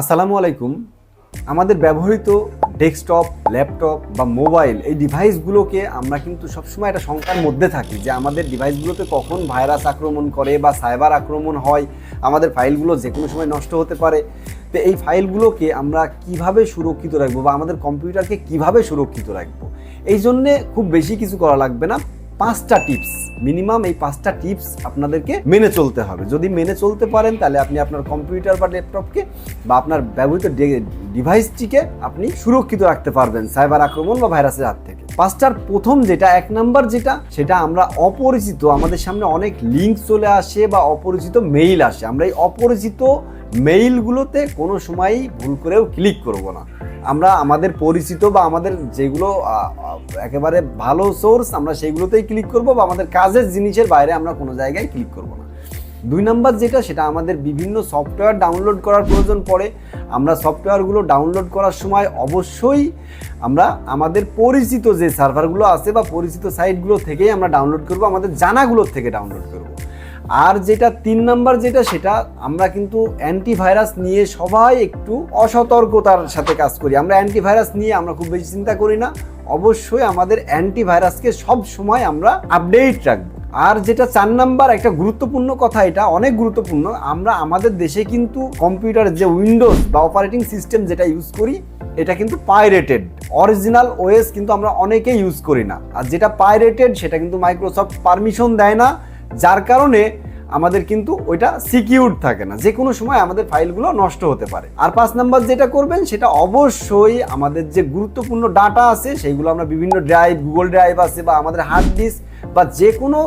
আসসালামু আলাইকুম। আমাদের ব্যবহৃত ডেস্কটপ, ল্যাপটপ বা মোবাইল এই ডিভাইসগুলোকে আমরা কিন্তু সবসময় একটা শঙ্কার মধ্যে থাকি যে আমাদের ডিভাইসগুলোতে কখন ভাইরাস আক্রমণ করে বা সাইবার আক্রমণ হয়, আমাদের ফাইলগুলো যে কোনো সময় নষ্ট হতে পারে। তো এই ফাইলগুলোকে আমরা কীভাবে সুরক্ষিত রাখব বা আমাদের কম্পিউটারকে কীভাবে সুরক্ষিত রাখব? এই জন্যে খুব বেশি কিছু করা লাগবে না। পাঁচটা টিপস, মিনিমাম এই পাঁচটা টিপস আপনাদেরকে মেনে চলতে হবে। যদি মেনে চলতে পারেন, তাহলে আপনি আপনার কম্পিউটার বা ল্যাপটপকে বা আপনার ব্যবহৃত ডিভাইসটিকে আপনি সুরক্ষিত রাখতে পারবেন সাইবার আক্রমণ বা ভাইরাসের হাত থেকে। পাঁচটার প্রথম যেটা, এক নাম্বার যেটা, সেটা আমরা অপরিচিত, আমাদের সামনে অনেক লিঙ্ক চলে আসে বা অপরিচিত মেইল আসে। আমরা এই অপরিচিত মেইলগুলোতে কোনো সময়ই ভুল করেও ক্লিক করব না। আমরা আমাদের পরিচিত বা আমাদের যেগুলো একেবারে ভালো সোর্স আমরা সেইগুলোতেই ক্লিক করব বা আমাদের কাজের জিনিসের বাইরে আমরা কোনো জায়গায় ক্লিক করব না। দুই নাম্বার যেটা, সেটা আমাদের বিভিন্ন সফটওয়্যার ডাউনলোড করার প্রয়োজন পড়ে। আমরা সফটওয়্যারগুলো ডাউনলোড করার সময় অবশ্যই আমরা আমাদের পরিচিত যে সার্ভারগুলো আছে বা পরিচিত সাইটগুলো থেকেই আমরা ডাউনলোড করব, আমাদের জানাগুলোর থেকে ডাউনলোড করব। আর যেটা তিন নাম্বার যেটা, সেটা আমরা কিন্তু অ্যান্টিভাইরাস নিয়ে সবাই একটু অসতর্কতার সাথে কাজ করি। আমরা অ্যান্টিভাইরাস নিয়ে আমরা খুব বেশি চিন্তা করি না। অবশ্যই আমাদের অ্যান্টিভাইরাসকে সব সময় আমরা আপডেট রাখব। আর যেটা চার নাম্বার, একটা গুরুত্বপূর্ণ কথা এটা, অনেক গুরুত্বপূর্ণ। আমরা আমাদের দেশে কিন্তু কম্পিউটার যে উইন্ডোজ বা অপারেটিং সিস্টেম যেটা ইউজ করি, এটা কিন্তু পাইরেটেড অরিজিনাল ওএস কিন্তু আমরা অনেকেই ইউজ করি না। আর যেটা পাইরেটেড সেটা কিন্তু মাইক্রোসফট পারমিশন দেয় না। যার কারণে আমাদের কিন্তু ওইটা সিকিউর থাকে না। যে কোনো সময় আমাদের ফাইলগুলো নষ্ট হতে পারে। আর পাঁচ নাম্বার যেটা করবেন, সেটা অবশ্যই আমাদের যে গুরুত্বপূর্ণ ডাটা আছে, সেইগুলো আমরা বিভিন্ন ড্রাইভ, গুগল ড্রাইভ আছে বা আমাদের হার্ড ডিস্ক বা যে কোনো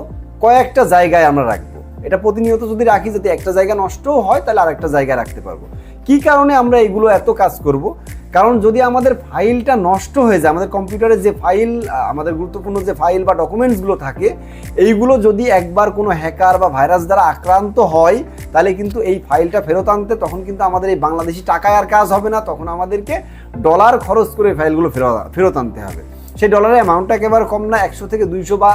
কয়েকটা জায়গায় আমরা রাখব। এটা প্রতিনিয়ত যদি রাখি, যদি একটা জায়গা নষ্টও হয়, তাহলে আরেকটা জায়গায় রাখতে পারব। কি কারণে আমরা এগুলো এত কাজ করব? কারণ যদি আমাদের ফাইলটা নষ্ট হয়ে যায়, আমাদের কম্পিউটারে যে ফাইল আমাদের গুরুত্বপূর্ণ যে ফাইল বা ডকুমেন্টসগুলো থাকে, এইগুলো যদি একবার কোনো হ্যাকার বা ভাইরাস দ্বারা আক্রান্ত হয়, তাহলে কিন্তু এই ফাইলটা ফেরত আনতে তখন কিন্তু আমাদের এই বাংলাদেশি টাকায় আর কাজ হবে না। তখন আমাদেরকে ডলার খরচ করে ফাইলগুলো ফেরত ফেরত আনতে হবে। সেই ডলারের অ্যামাউন্টটা একেবারে কম না, একশো থেকে দুইশো বা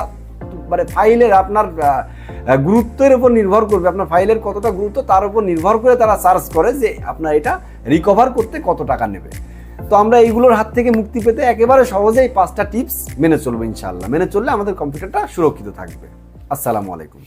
মানে ফাইলের আপনার গুরুত্বের উপর নির্ভর করবে। আপনার ফাইলের কতটা গুরুত্ব, তার উপর নির্ভর করে তারা সার্চ করে যে আপনার এটা রিকভার করতে কত টাকা নেবে। তো আমরা এইগুলোর হাত থেকে মুক্তি পেতে একেবারে সহজেই পাঁচটা টিপস মেনে চলবো ইনশাল্লাহ মেনে চললে আমাদের কম্পিউটারটা সুরক্ষিত থাকবে। আসসালামু আলাইকুম।